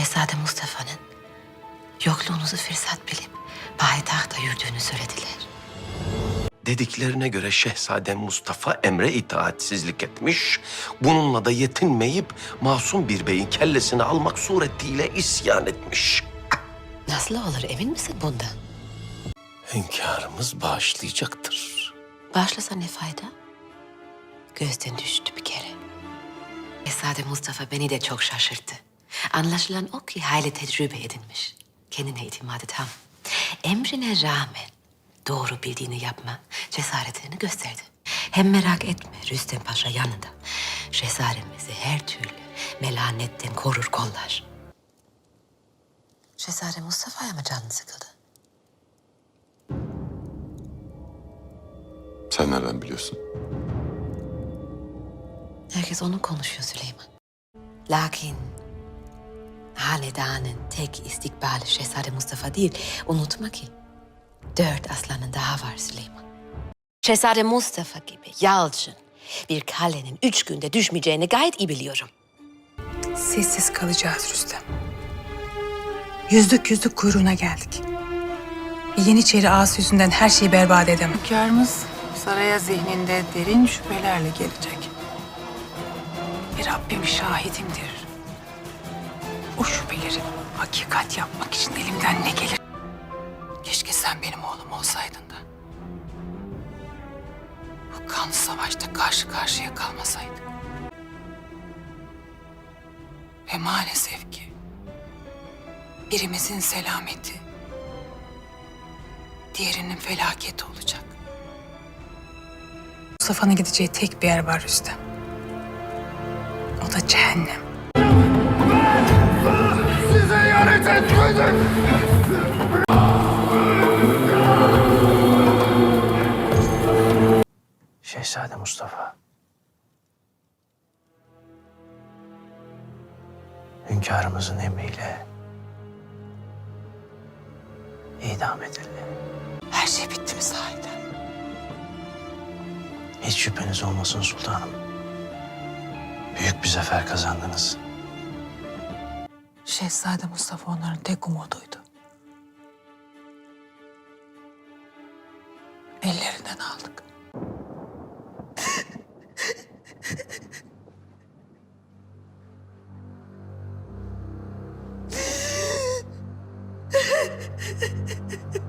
Şehzade Mustafa'nın yokluğunuzu fırsat bilip payitahta yürüdüğünü söylediler. Dediklerine göre Şehzade Mustafa emre itaatsizlik etmiş. Bununla da yetinmeyip masum bir beyin kellesini almak suretiyle isyan etmiş. Nasıl olur emin misin bundan? Hünkârımız bağışlayacaktır. Başlasa ne fayda? Gözden düştü bir kere. Şehzade Mustafa beni de çok şaşırttı. Anlaşılan o ki hayli tecrübe edinmiş. Kendine itimadı tam. Emrine rağmen doğru bildiğini yapma cesaretini gösterdi. Hem merak etme Rüstem Paşa yanında. Şehzademizi her türlü melanetten korur kollar. Şehzade Mustafa'ya mı canın sıkıldı? Sen nereden biliyorsun? Herkes onu konuşuyor Süleyman. Lakin hanedanın tek istikbali Şehzade Mustafa değil. Unutma ki dört aslanın daha var Süleyman. Şehzade Mustafa gibi yalçın bir kalenin üç günde düşmeyeceğini gayet iyi biliyorum. Sessiz kalacağız Rüstem. Yüzdük yüzdük kuyruğuna geldik. Bir Yeniçeri ağası yüzünden her şeyi berbat edemem. Hünkârımız saraya zihninde derin şüphelerle gelecek. Ve Rabbim şahidimdir. O şüpheleri hakikat yapmak için elimden ne gelir? Keşke sen benim oğlum olsaydın da. Bu kanlı savaşta karşı karşıya kalmasaydık. Ve maalesef ki birimizin selameti diğerinin felaketi olacak. Mustafa'nın gideceği tek bir yer var Rüstem. O da cehennem. Şehzade Mustafa. Hünkârımızın emriyle idam edildi. Her şey bitti mi sahiden? Hiç şüpheniz olmasın sultanım. Büyük bir zafer kazandınız. Şehzade Mustafa onların tek umuduydu. ellerinden aldık.